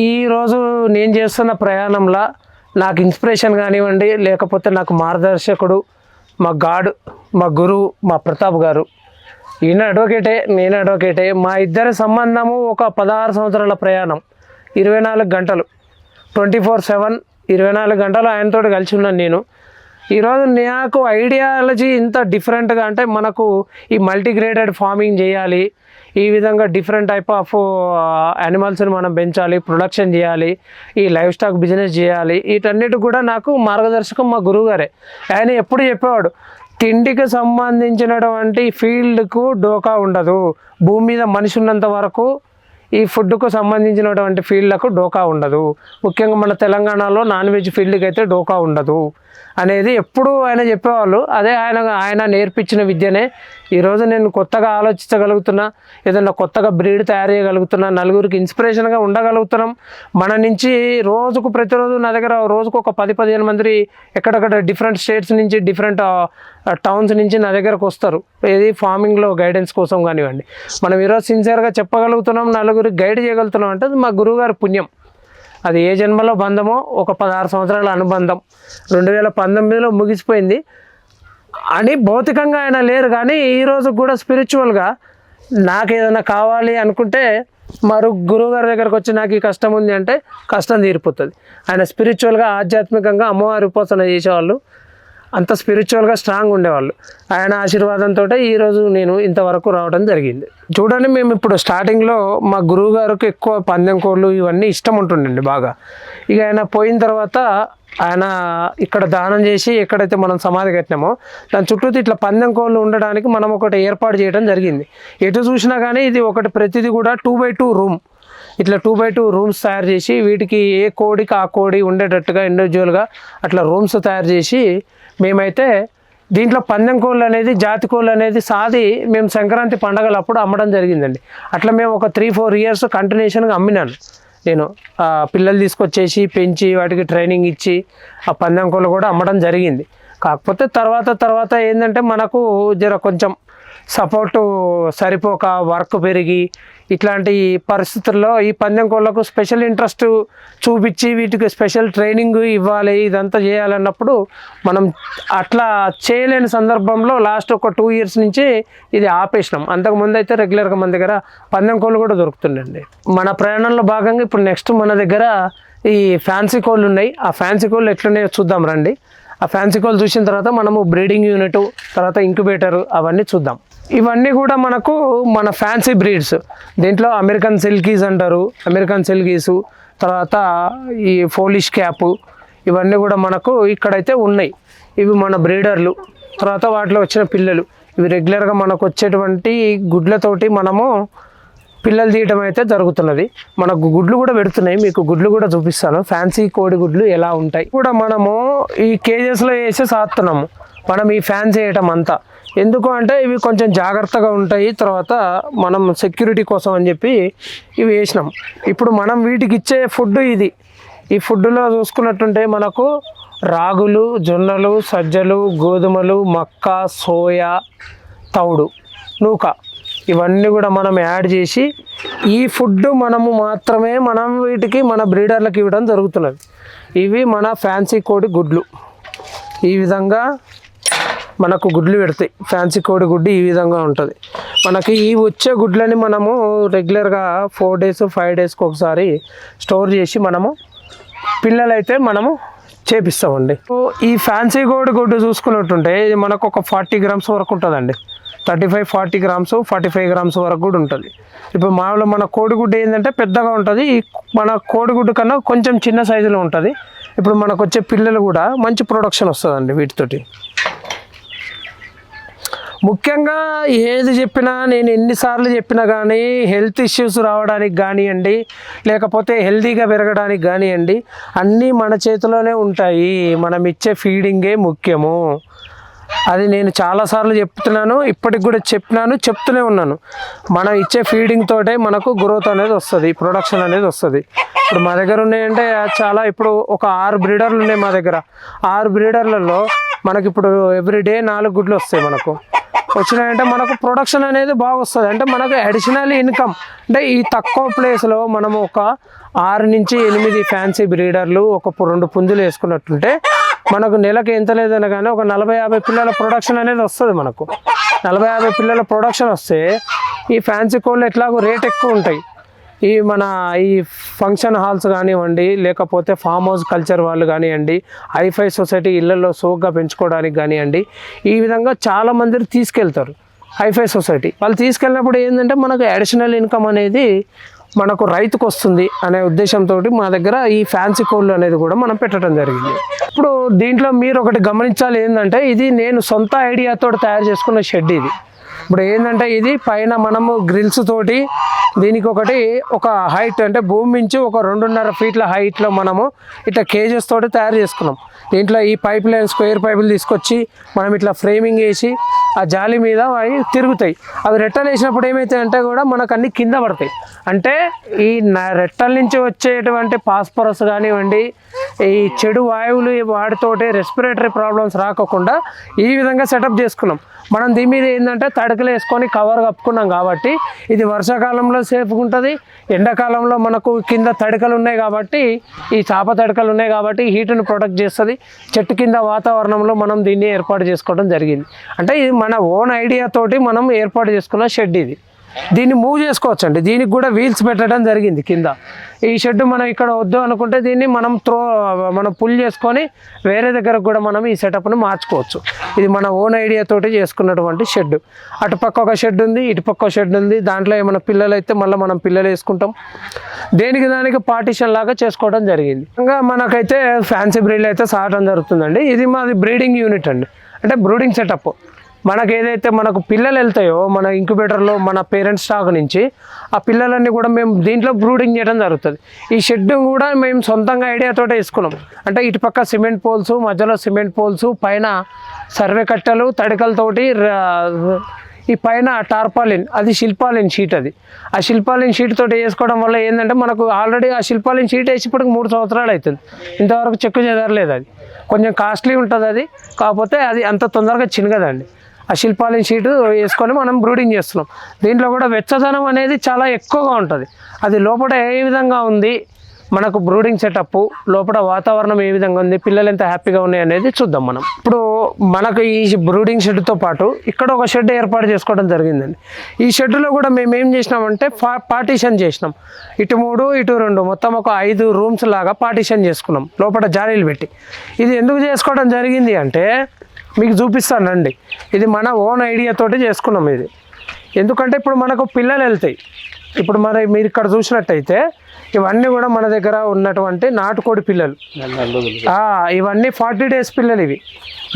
ఈరోజు నేను చేస్తున్న ప్రయాణంలో నాకు ఇన్స్పిరేషన్ కానివ్వండి లేకపోతే నాకు మార్గదర్శకుడు మా గాడ్ మా గురువు మా ప్రతాప్ గారు. ఈయన అడ్వకేటే నేను అడ్వకేటే మా ఇద్దరి సంబంధము ఒక పదహారు సంవత్సరాల ప్రయాణం ఇరవై నాలుగు గంటలు. ట్వంటీ ఫోర్ సెవెన్ ఇరవై నాలుగు గంటలు ఆయనతో కలిసి ఉన్నాను నేను. ఈరోజు నాకు ఐడియాలజీ ఇంత డిఫరెంట్గా అంటే మనకు ఈ మల్టీగ్రేడెడ్ ఫార్మింగ్ చేయాలి ఈ విధంగా డిఫరెంట్ టైప్ ఆఫ్ యానిమల్స్ని మనం పెంచాలి ప్రొడక్షన్ చేయాలి ఈ లైఫ్ స్టాక్ బిజినెస్ చేయాలి. వీటన్నిటి కూడా నాకు మార్గదర్శకం మా గురువుగారే. ఆయన ఎప్పుడు చెప్పేవాడు తిండికి సంబంధించినటువంటి ఫీల్డ్కు డోకా ఉండదు. భూమి మీద మనిషి ఉన్నంత వరకు ఈ ఫుడ్కు సంబంధించినటువంటి ఫీల్డ్లకు డోకా ఉండదు. ముఖ్యంగా మన తెలంగాణలో నాన్ వెజ్ ఫీల్డ్కి అయితే డోకా ఉండదు. అనేది ఎప్పుడు ఆయన చెప్పేవాళ్ళు. అదే ఆయన ఆయన నేర్పించిన విద్యనే ఈరోజు నేను కొత్తగా ఆలోచించగలుగుతున్నా ఏదైనా కొత్తగా బ్రీడ్ తయారు చేయగలుగుతున్నా నలుగురికి ఇన్స్పిరేషన్గా ఉండగలుగుతున్నాం. మన నుంచి రోజుకు ప్రతిరోజు నా దగ్గర రోజుకు ఒక పది పదిహేను మంది ఎక్కడెక్కడ డిఫరెంట్ స్టేట్స్ నుంచి డిఫరెంట్ టౌన్స్ నుంచి నా దగ్గరకు వస్తారు. ఏది ఫార్మింగ్లో గైడెన్స్ కోసం కానివ్వండి. మనం ఈరోజు సిన్సియర్గా చెప్పగలుగుతున్నాం నలుగురికి గైడ్ చేయగలుగుతున్నాం అంటే మా గురువుగారి పుణ్యం. అది ఏ జన్మలో బంధమో ఒక పదహారు సంవత్సరాల అనుబంధం. రెండు వేల పంతొమ్మిదిలో ముగిసిపోయింది. అని భౌతికంగా ఆయన లేరు కానీ ఈ కూడా స్పిరిచువల్గా నాకు ఏదైనా కావాలి అనుకుంటే మరో గురువు గారి దగ్గరకు వచ్చి నాకు ఈ కష్టం ఉంది అంటే కష్టం తీరిపోతుంది. ఆయన స్పిరిచువల్గా ఆధ్యాత్మికంగా అమ్మవారి ఉపాసన చేసేవాళ్ళు. అంత స్పిరిచువల్గా స్ట్రాంగ్ ఉండేవాళ్ళు. ఆయన ఆశీర్వాదంతో ఈరోజు నేను ఇంతవరకు రావడం జరిగింది. చూడండి మేము ఇప్పుడు స్టార్టింగ్లో మా గురువు గారికి ఎక్కువ పందెం కోళ్ళు ఇవన్నీ ఇష్టం ఉంటుండండి బాగా. ఇక ఆయన పోయిన తర్వాత ఆయన ఇక్కడ దానం చేసి ఎక్కడైతే మనం సమాధి కట్టినామో దాని చుట్టూ ఇట్లా పందెం కోళ్ళు ఉండడానికి మనం ఒకటి ఏర్పాటు చేయడం జరిగింది. ఎటు చూసినా కానీ ఇది ఒకటి ప్రతిదీ కూడా టూ బై టూ రూమ్ ఇట్లా టూ బై టూ రూమ్స్ తయారు చేసి వీటికి ఏ కోడికి ఆ కోడి ఉండేటట్టుగా ఇండివిజువల్గా అట్లా రూమ్స్ తయారు చేసి మేమైతే దీంట్లో పందెం కోళ్ళు అనేది జాతి కోళ్ళు అనేది సాది మేము సంక్రాంతి పండగలప్పుడు అమ్మడం జరిగిందండి. అట్లా మేము ఒక త్రీ ఫోర్ ఇయర్స్ కంటిన్యూషన్గా అమ్మినాను. నేను పిల్లలు తీసుకొచ్చేసి పెంచి వాటికి ట్రైనింగ్ ఇచ్చి ఆ పందెం కోళ్ళు కూడా అమ్మడం జరిగింది. కాకపోతే తర్వాత తర్వాత ఏంటంటే మనకు జర కొంచెం సపోర్టు సరిపోక వర్క్ పెరిగి ఇట్లాంటి పరిస్థితుల్లో ఈ పందెం కోళ్ళకు స్పెషల్ ఇంట్రెస్ట్ చూపించి వీటికి స్పెషల్ ట్రైనింగ్ ఇవ్వాలి ఇదంతా చేయాలన్నప్పుడు మనం అట్లా చేయలేని సందర్భంలో లాస్ట్ ఒక టూ ఇయర్స్ నుంచి ఇది ఆపేసినాం. అంతకుముందు అయితే రెగ్యులర్గా మన దగ్గర పందెం కోళ్ళు కూడా దొరుకుతుండండి. మన ప్రయాణంలో భాగంగా ఇప్పుడు నెక్స్ట్ మన దగ్గర ఈ ఫ్యాన్సీ కోళ్ళు ఉన్నాయి. ఆ ఫ్యాన్సీ కోళ్ళు ఎట్లున్నాయో చూద్దాం రండి. ఆ ఫ్యాన్సీ కోళ్ళు చూసిన తర్వాత మనము బ్రీడింగ్ యూనిట్ తర్వాత ఇంక్యుబేటర్ అవన్నీ చూద్దాం. ఇవన్నీ కూడా మనకు మన ఫ్యాన్సీ బ్రీడ్స్ దీంట్లో అమెరికన్ సిల్కీస్ అంటారు అమెరికన్ సిల్కీసు తర్వాత ఈ ఫోలిష్ క్యాప్ ఇవన్నీ కూడా మనకు ఇక్కడైతే ఉన్నాయి. ఇవి మన బ్రీడర్లు తర్వాత వాటిలో వచ్చిన పిల్లలు. ఇవి రెగ్యులర్గా మనకు వచ్చేటువంటి గుడ్లతోటి మనము పిల్లలు తీయటం అయితే జరుగుతున్నది. మనకు గుడ్లు కూడా పెడుతున్నాయి మీకు గుడ్లు కూడా చూపిస్తాను. ఫ్యాన్సీ కోడి గుడ్లు ఎలా ఉంటాయి? కూడా మనము ఈ కేజెస్లో వేసి సాస్తున్నాము మనం ఈ ఫ్యాన్స్ వేయటం అంతా. ఎందుకు అంటే ఇవి కొంచెం జాగ్రత్తగా ఉంటాయి. తర్వాత మనం సెక్యూరిటీ కోసం అని చెప్పి ఇవి వేసినాం. ఇప్పుడు మనం వీటికి ఇచ్చే ఫుడ్ ఇది. ఈ ఫుడ్లో చూసుకున్నట్టుంటే మనకు రాగులు జొన్నలు సజ్జలు గోధుమలు మక్క సోయా తౌడు నూక ఇవన్నీ కూడా మనం యాడ్ చేసి ఈ ఫుడ్ మనము మాత్రమే మనం వీటికి మన బ్రీడర్లకు ఇవ్వడం జరుగుతున్నది. ఇవి మన ఫ్యాన్సీ కోడి గుడ్లు. ఈ విధంగా మనకు గుడ్లు పెడతాయి. ఫ్యాన్సీ కోడి గుడ్డు ఈ విధంగా ఉంటుంది. మనకి ఈ వచ్చే గుడ్లని మనము రెగ్యులర్గా ఫోర్ డేస్ ఫైవ్ డేస్కి ఒకసారి స్టోర్ చేసి మనము పిల్లలైతే మనము చేపిస్తామండి. సో ఈ ఫ్యాన్సీ కోడి గుడ్డు చూసుకున్నట్టుంటే ఇది మనకు ఒక ఫార్టీ గ్రామ్స్ వరకు ఉంటుందండి. Thirty five forty grams forty five grams వరకు కూడా ఉంటుంది. ఇప్పుడు మామూలు మన కోడిగుడ్డు ఏంటంటే పెద్దగా ఉంటుంది. ఈ మన కోడిగుడ్డు కన్నా కొంచెం చిన్న సైజులో ఉంటుంది. ఇప్పుడు మనకు వచ్చే పిల్లలు కూడా మంచి ప్రొడక్షన్ వస్తుందండి వీటితోటి. ముఖ్యంగా ఏది చెప్పినా నేను ఎన్నిసార్లు చెప్పినా కానీ హెల్త్ ఇష్యూస్ రావడానికి కానివ్వండి లేకపోతే హెల్తీగా పెరగడానికి కానివ్వండి అన్నీ మన చేతిలోనే ఉంటాయి. మనం ఇచ్చే ఫీడింగే ముఖ్యము. అది నేను చాలాసార్లు చెప్తున్నాను ఇప్పటికి కూడా చెప్పినాను చెప్తూనే ఉన్నాను. మనం ఇచ్చే ఫీడింగ్ తోటే మనకు గ్రోత్ అనేది వస్తుంది ప్రొడక్షన్ అనేది వస్తుంది. ఇప్పుడు మా దగ్గర ఉన్నాయంటే చాలా ఇప్పుడు ఒక ఆరు బ్రీడర్లు ఉన్నాయి మా దగ్గర. ఆరు బ్రీడర్లలో మనకి ఇప్పుడు ఎవ్రీడే నాలుగు గుడ్లు వస్తాయి మనకు. వచ్చినాయంటే మనకు ప్రొడక్షన్ అనేది బాగా వస్తుంది అంటే మనకు అడిషనల్ ఇన్కమ్ అంటే ఈ తక్కువ ప్లేస్లో మనం ఒక ఆరు నుంచి ఎనిమిది ఫ్యాన్సీ బ్రీడర్లు ఒక రెండు పుంజులు వేసుకున్నట్టుంటే మనకు నెలకు ఎంత లేదన్నా కానీ ఒక నలభై యాభై పిల్లల ప్రొడక్షన్ అనేది వస్తుంది మనకు. నలభై యాభై పిల్లల ప్రొడక్షన్ వస్తే ఈ ఫ్యాన్సీ కోళ్ళు ఎట్లాగో రేట్ ఎక్కువ ఉంటాయి. ఈ మన ఈ ఫంక్షన్ హాల్స్ కానివ్వండి లేకపోతే ఫామ్ హౌస్ కల్చర్ వాళ్ళు కానివ్వండి హైఫై సొసైటీ ఇళ్ళలో సోగ్గా పెంచుకోవడానికి కానివ్వండి ఈ విధంగా చాలా మంది తీసుకెళ్తారు హైఫై సొసైటీ వాళ్ళు తీసుకెళ్ళినప్పుడు ఏంటంటే మనకు అడిషనల్ ఇన్కమ్ అనేది మనకు రైతుకు వస్తుంది అనే ఉద్దేశంతో మా దగ్గర ఈ ఫ్యాన్సీ కోళ్ళు అనేది కూడా మనం పెట్టడం జరిగింది. ఇప్పుడు దీంట్లో మీరు ఒకటి గమనించాలి ఏంటంటే ఇది నేను సొంత ఐడియాతో తయారు చేసుకున్న షెడ్ ఇది. ఇప్పుడు ఏంటంటే ఇది పైన మనము గ్రిల్స్ తోటి దీనికి ఒకటి ఒక హైట్ అంటే భూమి నుంచి ఒక రెండున్నర ఫీట్ల హైట్లో మనము ఇట్లా కేజెస్ తోటి తయారు చేసుకున్నాం. దీంట్లో ఈ పైప్ లైన్ స్క్వేర్ పైపులు తీసుకొచ్చి మనం ఇట్లా ఫ్రేమింగ్ వేసి ఆ జాలి మీద అవి తిరుగుతాయి. అవి రెట్టలు వేసినప్పుడు ఏమవుతాయి అంటే కూడా మనకు అన్ని కింద పడతాయి. అంటే ఈ న- రెట్టల నుంచి వచ్చేటువంటి పాస్పరస్ కానివ్వండి ఈ చెడు వాయువులు వాటితోటి రెస్పిరేటరీ ప్రాబ్లమ్స్ రాకోకుండా ఈ విధంగా సెటప్ చేసుకున్నాం. మనం దీని మీద ఏంటంటే తడకలు వేసుకొని కవర్ కప్పుకున్నాం కాబట్టి ఇది వర్షాకాలంలో సేఫ్గా ఉంటుంది. ఎండాకాలంలో మనకు కింద తడకలు ఉన్నాయి కాబట్టి ఈ చాప తడకలు ఉన్నాయి కాబట్టి హీట్ను ప్రొటెక్ట్ చేస్తుంది. చెట్టు కింద వాతావరణంలో మనం దీన్ని ఏర్పాటు చేసుకోవడం జరిగింది. అంటే ఇది మన మన ఓన్ ఐడియా తోటి మనం ఏర్పాటు చేసుకున్న షెడ్ ఇది. దీన్ని మూవ్ చేసుకోవచ్చు అండి దీనికి కూడా వీల్స్ పెట్టడం జరిగింది కింద. ఈ షెడ్ మనం ఇక్కడ వద్దు అనుకుంటే దీన్ని మనం త్రో మనం పుల్ చేసుకొని వేరే దగ్గర కూడా మనం ఈ సెటప్ను మార్చుకోవచ్చు. ఇది మన ఓన్ ఐడియా తోటి చేసుకున్నటువంటి షెడ్ అటుపక్క ఒక షెడ్ ఉంది ఇటుపక్క షెడ్ ఉంది. దాంట్లో ఏమైనా పిల్లలు అయితే మళ్ళీ మనం పిల్లలు వేసుకుంటాం. దేనికి దానికి పార్టీషన్ లాగా చేసుకోవడం జరిగింది. ఇంకా మనకైతే ఫ్యాన్సీ బ్రీడ్ అయితే సాగడం జరుగుతుందండి. ఇది మాది బ్రీడింగ్ యూనిట్ అండి. అంటే బ్రూడింగ్ సెటప్ మనకు ఏదైతే మనకు పిల్లలు వెళ్తాయో మన ఇంక్యుబేటర్లో మన పేరెంట్స్ స్టాక్ నుంచి ఆ పిల్లలన్నీ కూడా మేము దీంట్లో బ్రూడింగ్ చేయడం జరుగుతుంది. ఈ షెడ్ కూడా మేము సొంతంగా ఐడియాతో వేసుకున్నాం. అంటే ఇటుపక్క సిమెంట్ పోల్స్ మధ్యలో సిమెంట్ పోల్స్ పైన సర్వే కట్టెలు తడికలతోటి ఈ పైన టార్పాలిన్ అది శిల్పాలిన్ షీట్ అది. ఆ శిల్పాలిన్ షీట్ తోటి వేసుకోవడం వల్ల ఏంటంటే మనకు ఆల్రెడీ ఆ శిల్పాలిన్ షీట్ వేసి ఇప్పటికి మూడు సంవత్సరాలు అవుతుంది. ఇంతవరకు చెక్కు చెదరలేదు అది. కొంచెం కాస్ట్లీ ఉంటుంది అది. కాకపోతే అది అంత తొందరగా చినగదండి. ఆ శిల్పాలయం షీటు వేసుకొని మనం బ్రూడింగ్ చేస్తున్నాం. దీంట్లో కూడా వెచ్చదనం అనేది చాలా ఎక్కువగా ఉంటుంది. అది లోపల ఏ విధంగా ఉంది? మనకు బ్రూడింగ్ సెటప్ లోపల వాతావరణం ఏ విధంగా ఉంది? పిల్లలు ఎంత హ్యాపీగా ఉన్నాయి అనేది చూద్దాం మనం. ఇప్పుడు మనకు ఈ బ్రూడింగ్ షెడ్తో పాటు ఇక్కడ ఒక షెడ్ ఏర్పాటు చేసుకోవడం జరిగిందండి. ఈ షెడ్లో కూడా మేము ఏం చేసినామంటే ఫా పార్టీషన్ చేసినాం. ఇటు మూడు ఇటు రెండు మొత్తం ఒక ఐదు రూమ్స్ లాగా పార్టీషన్ చేసుకున్నాం. లోపల జాలీలు పెట్టి. ఇది ఎందుకు చేసుకోవడం జరిగింది అంటే మీకు చూపిస్తానండి. ఇది మన ఓన్ ఐడియా తోటి చేసుకున్నాం ఇది. ఎందుకంటే ఇప్పుడు మనకు పిల్లలు వెళ్తాయి. ఇప్పుడు మరి మీరు ఇక్కడ చూసినట్టయితే ఇవన్నీ కూడా మన దగ్గర ఉన్నటువంటి నాటుకోడి పిల్లలు. ఇవన్నీ ఫార్టీ డేస్ పిల్లలు ఇవి.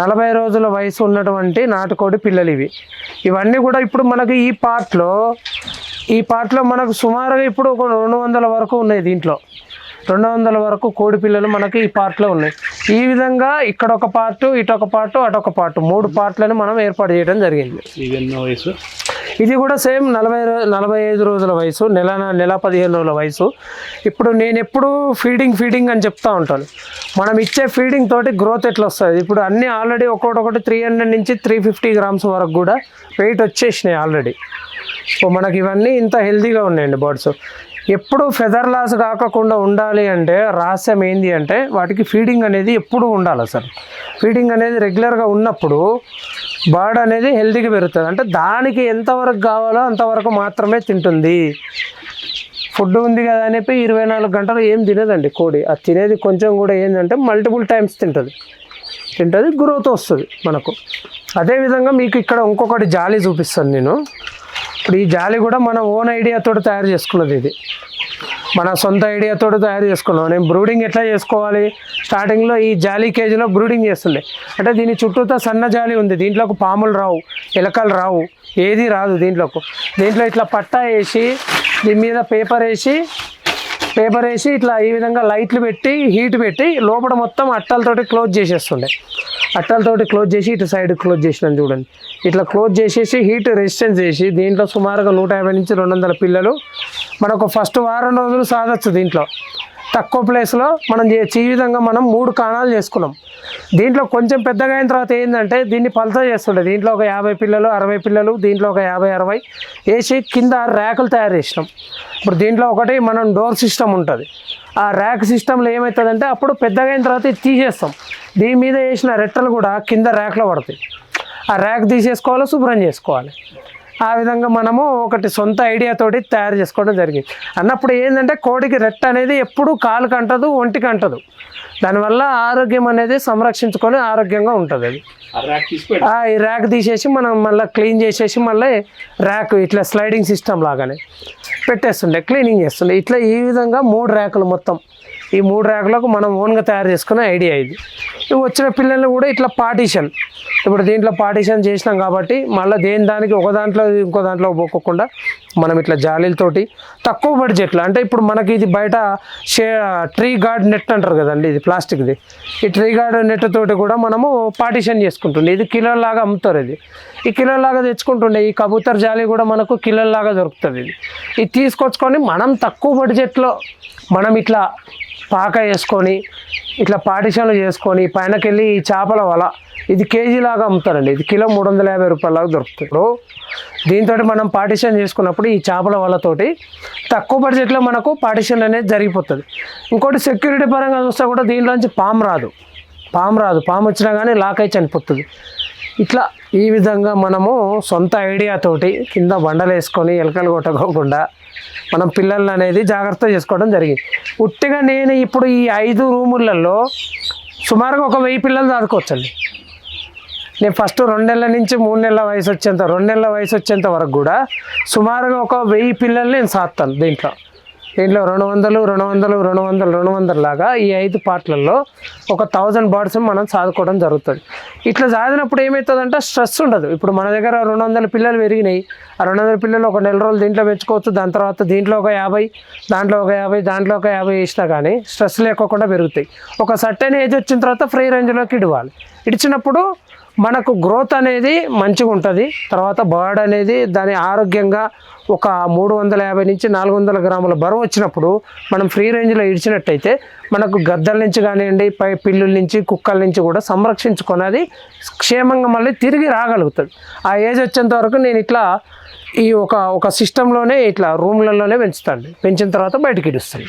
నలభై రోజుల వయసు ఉన్నటువంటి నాటుకోడి పిల్లలు ఇవి. ఇవన్నీ కూడా ఇప్పుడు మనకు ఈ పార్ట్లో ఈ పార్ట్లో మనకు సుమారుగా ఇప్పుడు ఒక రెండు వందల వరకు ఉన్నాయి దీంట్లో. రెండు వందల వరకు కోడి పిల్లలు మనకి ఈ పార్ట్లో ఉన్నాయి. ఈ విధంగా ఇక్కడ ఒక పార్టు ఇటు ఒక పార్టు అటు ఒక పార్టు మూడు పార్ట్లను మనం ఏర్పాటు చేయడం జరిగింది. ఇది ఎన్నో వయసు? ఇది కూడా సేమ్ నలభై నలభై ఐదు రోజుల వయసు నెల నెల పదిహేను రోజుల వయసు. ఇప్పుడు నేను ఎప్పుడు ఫీడింగ్ ఫీడింగ్ అని చెప్తా ఉంటాను. మనం ఇచ్చే ఫీడింగ్ తోటి గ్రోత్ ఎట్లా వస్తుంది? ఇప్పుడు అన్నీ ఆల్రెడీ ఒక్కొక్కటి త్రీ హండ్రెడ్ నుంచి త్రీ ఫిఫ్టీ గ్రామ్స్ వరకు కూడా వెయిట్ వచ్చేసినాయి ఆల్రెడీ. సో మనకి ఇవన్నీ ఇంత హెల్తీగా ఉన్నాయండి బర్డ్స్ ఎప్పుడు ఫెదర్ లాస్ కాకుండా ఉండాలి అంటే రహస్యం ఏంది అంటే వాటికి ఫీడింగ్ అనేది ఎప్పుడు ఉండాలి అసలు. ఫీడింగ్ అనేది రెగ్యులర్గా ఉన్నప్పుడు బర్డ్ అనేది హెల్తీగా పెరుగుతుంది. అంటే దానికి ఎంతవరకు కావాలో అంతవరకు మాత్రమే తింటుంది. ఫుడ్ ఉంది కదా అని చెప్పి ఇరవై నాలుగు గంటలు ఏం తినదండి కోడి. అది తినేది కొంచెం కూడా ఏంటంటే మల్టిపుల్ టైమ్స్ తింటుంది. తింటుంది గ్రోత్ వస్తుంది మనకు. అదేవిధంగా మీకు ఇక్కడ ఇంకొకటి జాలి చూపిస్తాను నేను. ఇప్పుడు ఈ జాలి కూడా మన ఓన్ ఐడియాతో తయారు చేసుకున్నది ఇది. మన సొంత ఐడియాతో తయారు చేసుకున్నాం. నేను బ్రూడింగ్ ఎట్లా చేసుకోవాలి? స్టార్టింగ్లో ఈ జాలీ కేజీలో బ్రూడింగ్ చేస్తుండే. అంటే దీని చుట్టూతో సన్న జాలి ఉంది. దీంట్లోకి పాములు రావు ఎలకలు రావు ఏది రాదు దీంట్లోకి. దీంట్లో ఇట్లా పట్టా వేసి దీని మీద పేపర్ వేసి పేపర్ వేసి ఇట్లా ఈ విధంగా లైట్లు పెట్టి హీట్ పెట్టి లోపల మొత్తం అట్టలతోటి క్లోజ్ చేసేస్తుండే. అట్టలతోటి క్లోజ్ చేసి ఇటు సైడ్ క్లోజ్ చేసినాను చూడండి. ఇట్లా క్లోజ్ చేసేసి హీట్ రెసిస్టెన్స్ చేసి దీంట్లో సుమారుగా నూట యాభై నుంచి రెండు వందల పిల్లలు మనకు ఫస్ట్ వారం రోజులు సాగచ్చు దీంట్లో. తక్కువ ప్లేస్లో మనం ఈ విధంగా మనం మూడు కాణాలు చేసుకున్నాం. దీంట్లో కొంచెం పెద్దగా అయిన తర్వాత ఏంటంటే దీన్ని పలస చేస్తుండే. దీంట్లో ఒక యాభై పిల్లలు అరవై పిల్లలు దీంట్లో ఒక యాభై అరవై వేసి కింద ర్యాకులు తయారు చేసినాం. ఇప్పుడు దీంట్లో ఒకటి మనం డోర్ సిస్టమ్ ఉంటుంది. ఆ ర్యాక్ సిస్టంలో ఏమవుతుందంటే అప్పుడు పెద్దగా అయిన తర్వాత తీసేస్తాం. దీని మీద వేసిన రెట్టలు కూడా కింద ర్యాక్లో పడతాయి. ఆ ర్యాక్ తీసేసుకోవాలి శుభ్రం చేసుకోవాలి? ఆ విధంగా మనము ఒకటి సొంత ఐడియాతోటి తయారు చేసుకోవడం జరిగింది. అన్నప్పుడు ఏంటంటే కోడికి రెట్ట అనేది ఎప్పుడూ కాలుకి అంటదు ఒంటికి అంటదు దానివల్ల ఆరోగ్యం అనేది సంరక్షించుకొని ఆరోగ్యంగా ఉంటుంది అది. ఈ ర్యాక్ తీసేసి మనం మళ్ళీ క్లీన్ చేసేసి మళ్ళీ ర్యాక్ ఇట్లా స్లైడింగ్ సిస్టమ్ లాగానే పెట్టేస్తుండే క్లీనింగ్ చేస్తుండే. ఇట్లా ఈ విధంగా మూడు ర్యాకులు మొత్తం ఈ మూడు ర్యాకులకు మనం ఓన్గా తయారు చేసుకునే ఐడియా ఇది. వచ్చిన పిల్లల్ని కూడా ఇట్లా పార్టీషన్. ఇప్పుడు దీంట్లో పార్టీషన్ చేసినాం కాబట్టి మళ్ళీ దేని దానికి ఒక దాంట్లో ఇంకో దాంట్లో పోకోకుండా మనం ఇట్లా జాలీలతోటి తక్కువ బడ్జెట్లో అంటే ఇప్పుడు మనకి ఇది బయట షే ట్రీ గార్డ్ నెట్ అంటారు కదండి ఇది ప్లాస్టిక్ది. ఈ ట్రీ గార్డ్ నెట్ తోటి కూడా మనము పార్టీషన్ చేసుకుంటుండే. ఇది కిలోలాగా అమ్ముతారు ఇది. ఈ కిలోలాగా తెచ్చుకుంటుండే. ఈ కబూతర్ జాలి కూడా మనకు కిలోలాగా దొరుకుతుంది ఇది. ఇది తీసుకొచ్చుకొని మనం తక్కువ బడ్జెట్లో మనం ఇట్లా పాక వేసుకొని ఇట్లా పార్టీషన్లు చేసుకొని పైనకెళ్ళి ఈ చేపల వల ఇది కేజీలాగా అమ్ముతారండి. ఇది కిలో మూడు వందల యాభై రూపాయలాగా దొరుకుతుంది ఇప్పుడు దీంతో మనం పాటిషన్ చేసుకున్నప్పుడు ఈ చేపల వలతోటి తక్కువ బడ్జెట్లో మనకు పాటిషన్ అనేది జరిగిపోతుంది. ఇంకోటి సెక్యూరిటీ పరంగా చూస్తే కూడా దీంట్లోంచి పాము రాదు. పాము రాదు. పాము వచ్చినా కానీ లాక్ అయి చనిపోతుంది. ఇట్లా ఈ విధంగా మనము సొంత ఐడియాతోటి కింద బండలు వేసుకొని ఎలకలు కొట్టకోకుండా మనం పిల్లల్ని అనేది జాగ్రత్త చేసుకోవడం జరిగింది. ఉట్టిగా నేను ఇప్పుడు ఈ ఐదు రూములలో సుమారుగా ఒక వెయ్యి పిల్లలు చదువుకోవచ్చండి. నేను ఫస్ట్ రెండు నెలల నుంచి మూడు నెలల వయసు వచ్చేంత రెండు నెలల వయసు వచ్చేంత వరకు కూడా సుమారుగా ఒక వెయ్యి పిల్లల్ని నేను సాత్తాను దీంట్లో. దీంట్లో రెండు వందలు రెండు వందలు రెండు వందలు రెండు వందలు లాగా ఈ ఐదు పార్ట్లలో ఒక థౌజండ్ బర్డ్స్ మనం సాదుకోవడం జరుగుతుంది. ఇట్లా సాధినప్పుడు ఏమవుతుందంటే స్ట్రెస్ ఉండదు. ఇప్పుడు మన దగ్గర రెండు వందల పిల్లలు పెరిగినాయి. ఆ రెండు వందల పిల్లలు ఒక నెల రోజులు దీంట్లో పెంచుకోవచ్చు. దాని తర్వాత దీంట్లో ఒక యాభై దాంట్లో ఒక యాభై దాంట్లో ఒక యాభై వేసినా కానీ స్ట్రెస్ లేకోకుండా పెరుగుతాయి. ఒక సర్టెన్ ఏజ్ వచ్చిన తర్వాత ఫ్రీ రేంజ్లోకి ఇడవాలి. ఇడిచినప్పుడు మనకు గ్రోత్ అనేది మంచిగా ఉంటుంది. తర్వాత బర్డ్ అనేది దాని ఆరోగ్యంగా ఒక మూడు వందల యాభై నుంచి నాలుగు వందల గ్రాముల బరువు వచ్చినప్పుడు మనం ఫ్రీ రేంజ్లో ఇడిచినట్టయితే మనకు గద్దల నుంచి కానివ్వండి పై పిల్లుల నుంచి కుక్కల నుంచి కూడా సంరక్షించుకొని క్షేమంగా మళ్ళీ తిరిగి రాగలుగుతుంది ఆ ఏజ్ వచ్చేంత వరకు నేను ఇట్లా ఈ ఒక ఒక సిస్టంలోనే ఇట్లా రూమ్లలోనే పెంచుతాను. పెంచిన తర్వాత బయటకి ఇడుస్తాను.